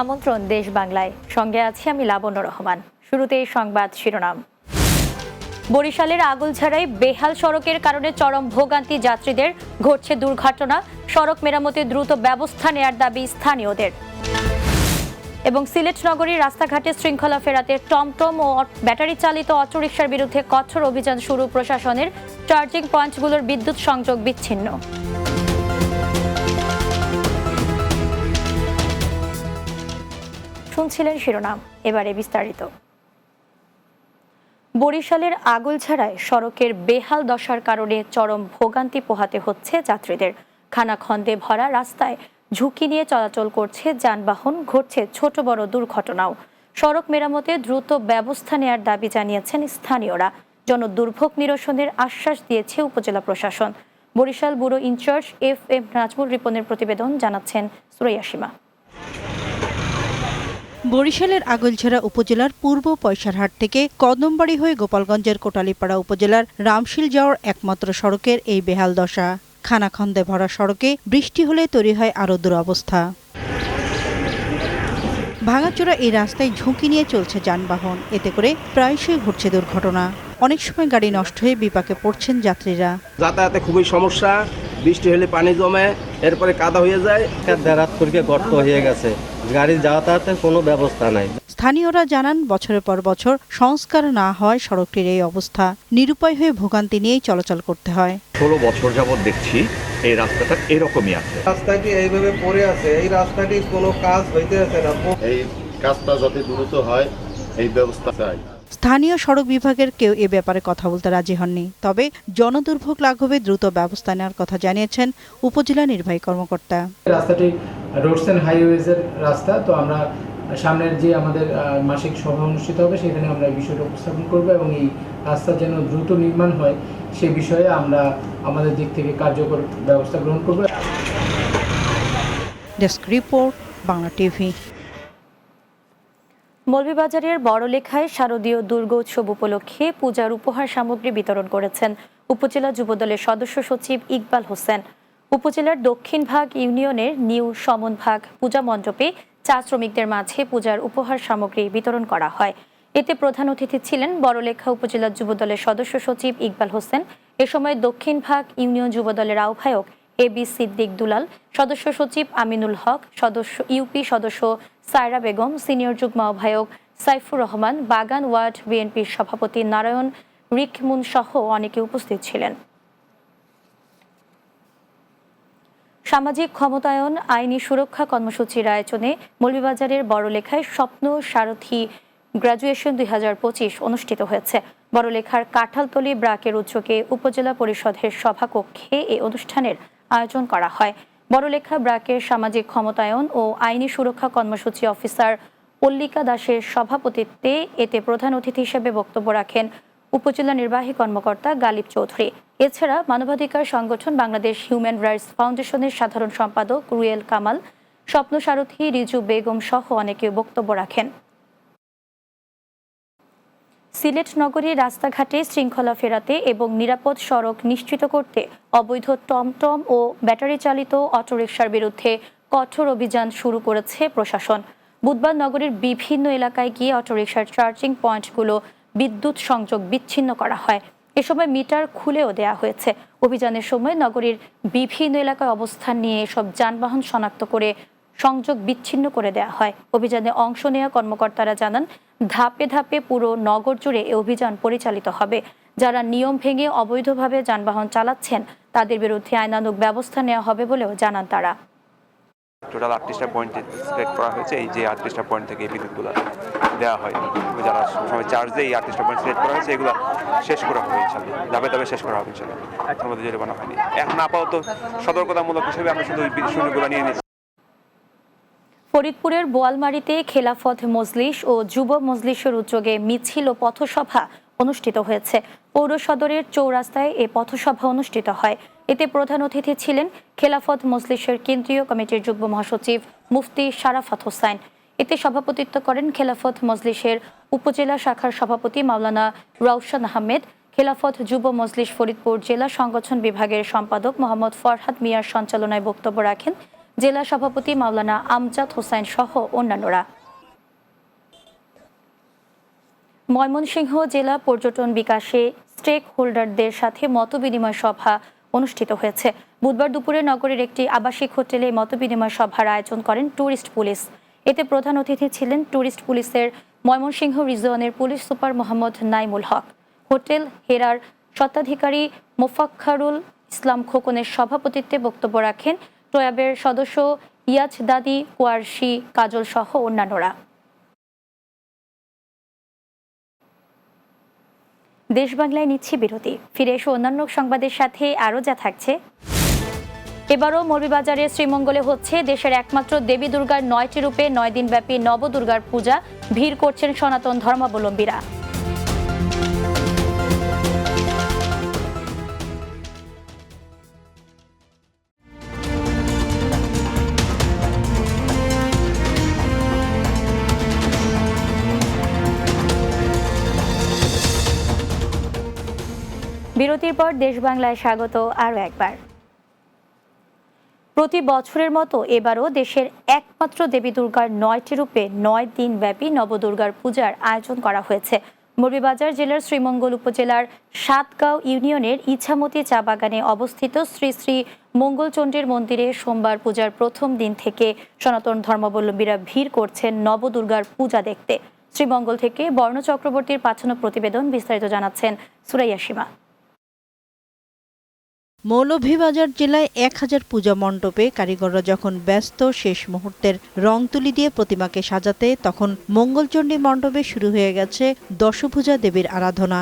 আমন্ত্রণ দেশ বাংলায়। সঙ্গে আছি আমি লাবণ্য রহমান। শুরুতেই সংবাদ শিরোনাম। বরিশালের আগলঝাড়ায় বেহাল সড়কের কারণে চরম ভোগান্তি যাত্রীদের ঘটছে দুর্ঘটনা। সড়ক মেরামতে দ্রুত ব্যবস্থা নেয়ার দাবি স্থানীয়দের। এবং সিলেট নগরীর রাস্তাঘাটে শৃঙ্খলা ফেরাতে টমটম ও ব্যাটারি চালিত অটোরিকশার বিরুদ্ধে কঠোর অভিযান শুরু প্রশাসনের। চার্জিং পয়েন্টগুলোর বিদ্যুৎ সংযোগ বিচ্ছিন্ন। শুনছিলেন শিরোনাম, এবারে বিস্তারিত। বরিশালের আগলঝাড়ায় সড়কের বেহাল দশার কারণে চরম ভোগান্তি পোহাতে হচ্ছে যাত্রীদের। খানাখন্দে ভরা রাস্তায় ঝুঁকি নিয়ে চলাচল করছে যানবাহন, ঘটছে ছোট বড় দুর্ঘটনাও। সড়ক মেরামতে দ্রুত ব্যবস্থা নেয়ার দাবি জানিয়েছেন স্থানীয়রা। জনদুর্ভোগ নিরসনের আশ্বাস দিয়েছে উপজেলা প্রশাসন। Barishal bureau incharge F M Nazmul রিপনের প্রতিবেদন জানাচ্ছেন সুরাইয়া সীমা। বরিশালের আগলঝাড়া উপজেলার পূর্ব পয়সারহাট থেকে কদমবাড়ি হয়ে গোপালগঞ্জের কোটালীপাড়া উপজেলার রামশিল যাওয়ার একমাত্র সড়কের এই বেহাল দশা। খানাখন্দে ভরা সড়কে বৃষ্টি হলে তৈরি হয় আরও দুরবস্থা। ভাঙাচোরা এই রাস্তায় ঝুঁকি নিয়ে চলছে যানবাহন। এতে করে প্রায়শই ঘটছে দুর্ঘটনা। অনেক সময় গাড়ি নষ্ট হয়ে বিপাকে পড়ছেন যাত্রীরা। যাতায়াতে খুবই সমস্যা। বৃষ্টি হলে পানি জমে এরপরে কাদা হয়ে যায়। দেড়াত করে গর্ত হয়ে গেছে। গাড়ি যাতায়াতের কোনো ব্যবস্থা নাই। স্থানীয়রা জানান বছরের পর বছর সংস্কার না হয় সড়কটির এই অবস্থা। নিরুপায় হয়ে ভোগান্তি নিয়েই চলাচল করতে হয়। ষোলো বছর যাবৎ দেখছি এই রাস্তাটা এরকমই আছে। রাস্তাটি এইভাবে পড়ে আছে এই রাস্তাটি কোনো কাজ হইতে আছে না। এই কাজটা যাতে দ্রুত হয় এই ব্যবস্থা চাই। স্থানীয় সড়ক বিভাগের কেউ এ ব্যাপারে কথা বলতে রাজি হননি। তবে জনদুর্ভোগ লাঘবে দ্রুত ব্যবস্থা নেওয়ার কথা জানিয়েছেন উপজেলা নির্বাহী কর্মকর্তা। রাস্তাটি রোডস অ্যান্ড হাইওয়েজের রাস্তা তো আমরা সামনের যে আমাদের মাসিক সভা অনুষ্ঠিত হবে সেখানে আমরা এই বিষয়টা উপস্থাপন করব এবং এই রাস্তা যেন দ্রুত নির্মাণ হয় সে বিষয়ে আমরা আমাদের দিক থেকে কার্যকর ব্যবস্থা গ্রহণ করব। Desk report Bangla TV. মৌলভীবাজারের বড়লেখায় শারদীয় দুর্গোৎসব উপলক্ষে পূজার উপহার সামগ্রী বিতরণ করেছেন উপজেলা যুবদলের সদস্য সচিব ইকবাল হোসেন। উপজেলার দক্ষিণ ভাগ ইউনিয়নের নিউ সমন ভাগ পূজা মণ্ডপে চা শ্রমিকদের মাঝে পূজার উপহার সামগ্রী বিতরণ করা হয়। এতে প্রধান অতিথি ছিলেন বড়লেখা উপজেলা যুবদলের সদস্য সচিব ইকবাল হোসেন। এ সময় দক্ষিণ ভাগ ইউনিয়ন যুবদলের আহ্বায়ক এ বি সিদ্দিক দুলাল। সদস্য সচিব আমিনুল হক, সদস্য ইউপি সদস্য সায়রা বেগম, সিনিয়র যুগ্ম আহ্বায়ক সাইফুর রহমান, বাগান ওয়ার্ড বিএনপির সভাপতি নারায়ণ রিকমুন সহ অনেকে উপস্থিত ছিলেন। সামাজিক ক্ষমতায়ন, আইনি সুরক্ষা কর্মসূচির আয়োজনে মৌলভীবাজারের বড়লেখায় স্বপ্ন সারথী গ্রাজুয়েশন দুই হাজার পঁচিশ অনুষ্ঠিত হয়েছে। বড়লেখার কাঁঠালতলি ব্রাকের উদ্যোগে উপজেলা পরিষদের সভাকক্ষে এই অনুষ্ঠানের আয়োজন করা হয়। বড়লেখা ব্রাকের সামাজিক ক্ষমতায়ন ও আইনি সুরক্ষা কর্মসূচি অফিসার পল্লিকা দাসের সভাপতিত্বে এতে প্রধান অতিথি হিসেবে বক্তব্য রাখেন উপজেলা নির্বাহী কর্মকর্তা গালিব চৌধুরী। এছাড়া মানবাধিকার সংগঠন বাংলাদেশ হিউম্যান রাইটস ফাউন্ডেশনের সাধারণ সম্পাদক রুয়েল কামাল স্বপ্ন সারথী রিজু বেগম সহ অনেকে বক্তব্য রাখেন। সিলেট নগরীর রাস্তাঘাটে শৃঙ্খলা ফেরাতে এবং নিরাপদ সড়ক নিশ্চিত করতে অবৈধ টমটম ও ব্যাটারি চালিত অটোরিকশার বিরুদ্ধে কঠোর অভিযান শুরু করেছে প্রশাসন। বুধবার নগরীর বিভিন্ন এলাকায় গিয়ে অটোরিকশার চার্জিং পয়েন্টগুলো বিদ্যুৎ সংযোগ বিচ্ছিন্ন করা হয়। এ সময় মিটার খুলেও দেয়া হয়েছে। অভিযানের সময় নগরীর বিভিন্ন এলাকায় অবস্থান নিয়ে এসব যানবাহন শনাক্ত করে সংযোগ বিচ্ছিন্ন করে দেওয়া হয়। অভিযানে অংশ নেওয়া কর্মকর্তারা জানান, ধাপে ধাপে পুরো নগর জুড়ে এই অভিযান পরিচালিত হবে। যারা নিয়ম ভেঙে অবৈধভাবে যানবাহন চালাচ্ছেন, তাদের বিরুদ্ধে আইনানুগ ব্যবস্থা নেওয়া হবে বলেও জানান তারা। টোটাল আটত্রিশটা পয়েন্ট সিলেক্ট করা হয়েছে, এই যে আটত্রিশটা পয়েন্ট থেকে এই বিদ্যুৎগুলো দেওয়া হয়। যারা সবসময় চার্জ দিয়ে এই আটত্রিশটা পয়েন্ট সিলেক্ট করা হয়েছে, এগুলো শেষ করা হবে ইনশাল্লাহ ধাপে ধাপে শেষ করা হবে ইনশাল্লাহ এখনও মধ্যে জরিমানা হয়নি। এখন আপাতত সতর্কতামূলক হিসেবে আমরা শুধু শূন্যগুলো নিয়ে নিচ্ছি। ফরিদপুরের বোয়ালমারীতে খেলাফত মজলিস ও যুব মজলিসের উদ্যোগে মিছিল ও পথসভা অনুষ্ঠিত হয়েছে। পৌর সদরের চৌরাস্তায় এ পথসভা অনুষ্ঠিত হয়। এতে প্রধান অতিথি ছিলেন খেলাফত মজলিসের কেন্দ্রীয় কমিটির যুগ্ম মহাসচিব মুফতি শারাফাত হোসাইন। এতে সভাপতিত্ব করেন খেলাফত মজলিসের উপজেলা শাখার সভাপতি মাওলানা রওশন আহমেদ, খেলাফত যুব মজলিস ফরিদপুর জেলা সংগঠন বিভাগের সম্পাদক মোহাম্মদ ফরহাদ মিয়ার সঞ্চালনায় বক্তব্য রাখেন জেলা সভাপতি মাওলানা আমজাদ হোসাইন সহ অন্যান্যরা। ময়মনসিংহ জেলা পর্যটন বিকাশে স্টেক হোল্ডারদের সাথে মতবিনিময় সভা অনুষ্ঠিত হয়েছে। বুধবার দুপুরে নগরের একটি আবাসিক হোটেলে মতবিনিময় সভার আয়োজন করেন ট্যুরিস্ট পুলিশ। এতে প্রধান অতিথি ছিলেন ট্যুরিস্ট পুলিশের Mymensingh রিজওয়ানের police super Mohammad Naimul Haque. Hotel হেরার স্বত্বাধিকারী মোফাক্খারুল ইসলাম খোকনের সভাপতিত্বে বক্তব্য রাখেন টয়াবের সদস্য ইয়াজ দাদি, কোয়ারশি, কাজল সহ অন্যান্যরা। দেশ বাংলায় নিচ্ছি বিরতি। ফিরে এসে অন্যান্য সংবাদের সাথে আরও যা থাকছে। এবারও মৌলভীবাজারের শ্রীমঙ্গলে হচ্ছে দেশের একমাত্র দেবী দুর্গার নয়টি রূপে নয় দিনব্যাপী নবদুর্গার পূজা। ভিড় করছেন সনাতন ধর্মাবলম্বীরা। বিরতির পর দেশ বাংলায় স্বাগত আরও একবার। প্রতি বছরের মতো এবারও দেশের একমাত্র দেবী দুর্গার নয়টি রূপে নয় দিন ব্যাপী নবদুর্গার পূজার আয়োজন করা হয়েছে। মৌলভীবাজার জেলার শ্রীমঙ্গল উপজেলার সাতগাঁও ইউনিয়নের ইছামতি চা বাগানে অবস্থিত শ্রী শ্রী মঙ্গলচণ্ডীর মন্দিরে সোমবার পূজার প্রথম দিন থেকে সনাতন ধর্মাবলম্বীরা ভিড় করছেন নবদুর্গার পূজা দেখতে। শ্রীমঙ্গল থেকে বর্ণ চক্রবর্তীর পাঠানো প্রতিবেদন বিস্তারিত জানাচ্ছেন সুরাইয়া সীমা। মৌলভীবাজার জেলায় এক হাজার পূজা মণ্ডপে কারিগররা যখন ব্যস্ত শেষ মুহূর্তের রং তুলি দিয়ে প্রতিমাকে সাজাতে, তখন মঙ্গলচণ্ডী মণ্ডপে শুরু হয়ে গেছে দশভূজা দেবীর আরাধনা।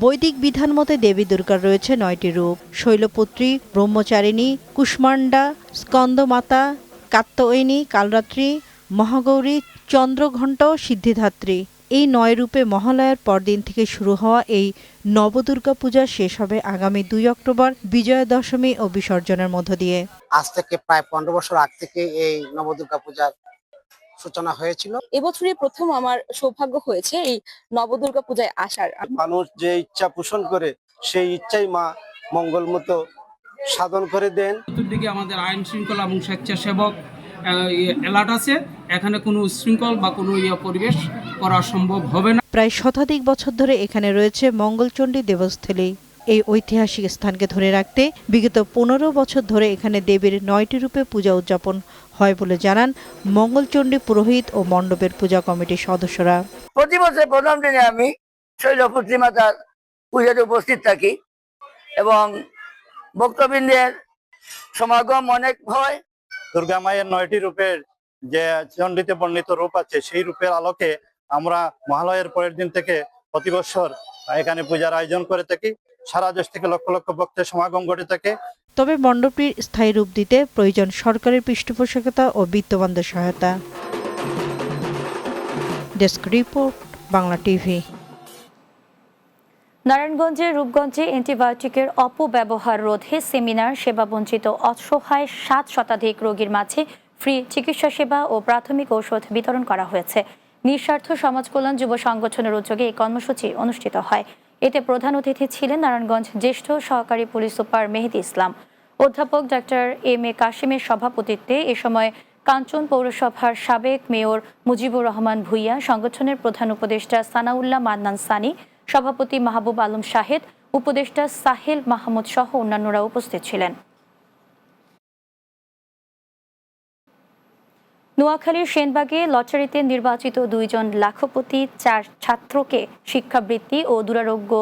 বৈদিক বিধান মতে দেবী দুর্গার রয়েছে নয়টি রূপ। শৈলপুত্রী, ব্রহ্মচারিণী, কুষ্মাণ্ডা, স্কন্দমাতা, কাত্তয়িনী, কালরাত্রি, মহাগৌরী, চন্দ্রঘণ্ট, সিদ্ধিধাত্রী। এই নয় রূপে মহালয়ার পরদিন থেকে শুরু হওয়া এই নবদুর্গা পূজা শেষ হবে আগামী দুই অক্টোবর বিজয়া দশমী ও বিসর্জনের মধ্য দিয়ে। আজ থেকে প্রায় পনেরো বছর আগ থেকে এই নবদুর্গা পূজার সূচনা হয়েছিল। এবছরই প্রথম আমার সৌভাগ্য হয়েছে এই নবদুর্গা পূজায় আসার। মানুষ যে ইচ্ছা পোষণ করে সেই ইচ্ছাই মা মঙ্গল মতো সাধন করে দেন। চতুর্দিকে আমাদের আইন শৃঙ্খলা এবং স্বেচ্ছাসেবক অ্যালার্ট আছে। এখানে কোনো শৃঙ্খল বা কোনো ইয়ে পরিবেশ করা সম্ভব হবে না। প্রায় শতাধিক বছর ধরে এখানে রয়েছে মঙ্গলচণ্ডী দেবস্থলী। এই ঐতিহাসিক স্থানকে ধরে রাখতে বিগত পনেরো বছর ধরে এখানে দেবীর নয়টি রূপে পূজা উদযাপন হয় বলে জানান মঙ্গলচণ্ডী পুরোহিত ও মণ্ডপের পূজা কমিটির সদস্যরা। প্রতি বছর প্রথম দিনে আমি শৈলপুত্রী মাতার পুজোতে উপস্থিত থাকি এবং ভক্তবৃন্দের সমাগম অনেক হয়। দুর্গা মায়ের নয়টি রূপের যে চণ্ডীতে বর্ণিত রূপ আছে সেই রূপের আলোকে আমরা মহালয়ের পরের দিন থেকে প্রতি বছর এখানে পূজার আয়োজন করে থাকি। সারা দেশ থেকে লক্ষ লক্ষ ভক্তের সমাগম ঘটে থাকে। তবে মণ্ডপটির স্থায়ী রূপ দিতে প্রয়োজন সরকারের পৃষ্ঠপোষকতা ও বিত্তবানদের সহায়তা। Desk report Bangla TV. নারায়ণগঞ্জের রূপগঞ্জে অ্যান্টিবায়োটিকের অপব্যবহার রোধে সেমিনার সেবাবঞ্চিত অসহায় সাত শতাধিক রোগীর মাঝে ফ্রি চিকিৎসা সেবা ও প্রাথমিক ঔষধ বিতরণ করা হয়েছে। নিঃস্বার্থ সমাজ কল্যাণ যুব সংগঠনের উদ্যোগে এই কর্মসূচি অনুষ্ঠিত হয়। এতে প্রধান অতিথি ছিলেন নারায়ণগঞ্জ জ্যেষ্ঠ সহকারী পুলিশ সুপার মেহেদি ইসলাম। অধ্যাপক ডাক্তার এম এ কাশিমের সভাপতিত্বে এ সময় কাঞ্চন পৌরসভার সাবেক মেয়র মুজিবুর রহমান ভুইয়া, সংগঠনের প্রধান উপদেষ্টা সানাউল্লাহ মান্নান সানি, সভাপতি মাহবুব আলম শাহেদ, উপদেষ্টা সাহেল মাহমুদ সহ অন্যান্যরা উপস্থিত ছিলেন। নোয়াখালীর সেনবাগে লটারিতে নির্বাচিত দুইজন লাখপতি, চার ছাত্রকে শিক্ষাবৃত্তি ও দুরারোগ্য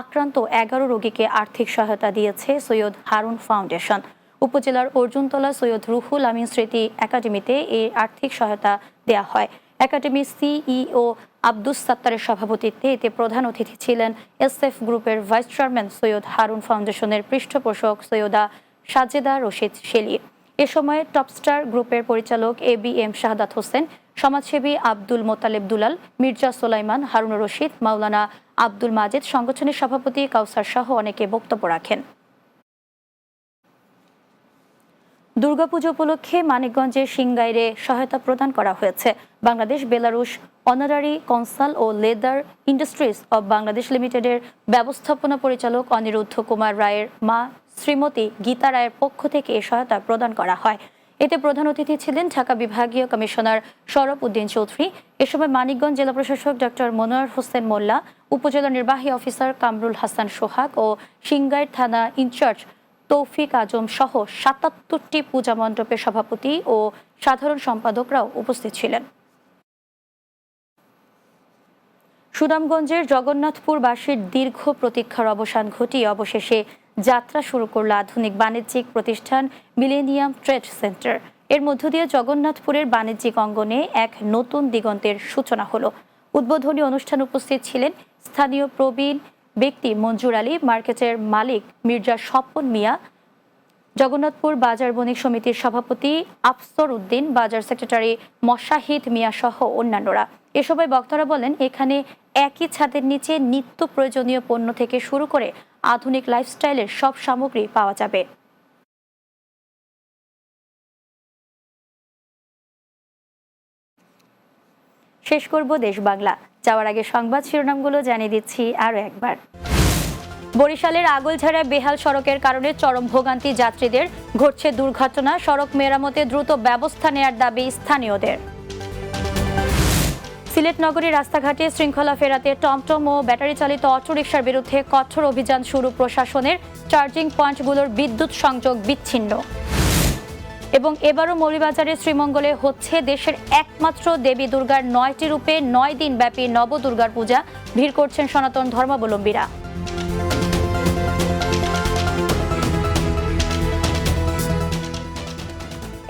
আক্রান্ত এগারো রোগীকে আর্থিক সহায়তা দিয়েছে সৈয়দ হারুন ফাউন্ডেশন। উপজেলার অর্জুনতলা সৈয়দ রুহুল আমিন স্মৃতি একাডেমিতে এই আর্থিক সহায়তা দেয়া হয়। একাডেমির সিইও আব্দুস সাত্তারের সভাপতিত্বে এতে প্রধান অতিথি ছিলেন এসএফ গ্রুপের ভাইস চেয়ারম্যান সৈয়দ হারুন ফাউন্ডেশনের পৃষ্ঠপোষক সৈয়দা সাজেদা রশিদ শেলি এ সময় টপস্টার গ্রুপের পরিচালক A B M Shahadat Hossain, সমাজসেবী আব্দুল মোতালেব দুলাল, মির্জা সোলাইমান হারুন রশিদ, মাওলানা আব্দুল মাজেদ, সংগঠনের সভাপতি কাউসার সহ অনেকে বক্তব্য রাখেন। দুর্গাপুজো উপলক্ষে মানিকগঞ্জের সিংগাইরে সহায়তা প্রদান করা হয়েছে। বাংলাদেশ, বেলারুশ, অনারারি কনসাল ও লেদার ইন্ডাস্ট্রিজ অব বাংলাদেশ লিমিটেডের ব্যবস্থাপনা পরিচালক অনিরুদ্ধ কুমার রায়ের মা শ্রীমতী গীতা রায়ের পক্ষ থেকে এ সহায়তা প্রদান করা হয়। এতে প্রধান অতিথি ছিলেন ঢাকা বিভাগীয় কমিশনার সরব উদ্দিন চৌধুরী। এ সময় মানিকগঞ্জ জেলা প্রশাসক ডক্টর মনোয়ার হোসেন মোল্লা, উপজেলা নির্বাহী অফিসার কামরুল হাসান সোহাগ ও সিংগাইর থানা ইনচার্জ তৌফিক আজম সহ সাতাত্তরটি পূজা মণ্ডপের সভাপতি ও সাধারণ সম্পাদকরাও উপস্থিত ছিলেন। সুনামগঞ্জের জগন্নাথপুরবাসীর দীর্ঘ প্রতীক্ষার অবসান ঘটিয়ে অবশেষে যাত্রা শুরু করল আধুনিক বাণিজ্যিক প্রতিষ্ঠান মিলেনিয়াম ট্রেড সেন্টার এর মধ্য দিয়ে জগন্নাথপুরের বাণিজ্যিক অঙ্গনে এক নতুন দিগন্তের সূচনা হলো। উদ্বোধনী অনুষ্ঠান উপস্থিত ছিলেন স্থানীয় প্রবীণ ব্যক্তি মঞ্জুর আলী, মার্কেটের মালিক মির্জা স্বপন মিয়া, জগন্নাথপুর বাজার বণিক সমিতির সভাপতি আফসর উদ্দিন, বাজার সেক্রেটারি মশাহিদ মিয়া সহ অন্যান্যরা। এ সময় বক্তারা বলেন, এখানে একই ছাদের নিচে নিত্য প্রয়োজনীয় পণ্য থেকে শুরু করে আধুনিক লাইফস্টাইলের সব সামগ্রী পাওয়া যাবে। শেষ করব দেশ বাংলা। যাওয়ার আগে সংবাদ শিরোনামগুলো জানিয়ে দিচ্ছি আরও একবার। বরিশালের আগলঝাড়া বেহাল সড়কের কারণে চরম ভোগান্তি যাত্রীদের, ঘটছে দুর্ঘটনা, সড়ক মেরামতে দ্রুত ব্যবস্থা নেয়ার দাবি স্থানীয়দের। সিলেট নগরী রাস্তাঘাটে শৃঙ্খলা ফেরাতে টমটম ও ব্যাটারি চালিত অটোরিকশার বিরুদ্ধে কঠোর অভিযান শুরু প্রশাসনের চার্জিং পয়েন্টগুলোর বিদ্যুৎ সংযোগ বিচ্ছিন্ন। এবং এবারও মৌলিবাজারের শ্রীমঙ্গলে হচ্ছে দেশের একমাত্র দেবী দুর্গার নয়টি রূপে নয় দিন ব্যাপী নবদুর্গার পূজা। ভিড় করছেন সনাতন ধর্মাবলম্বীরা।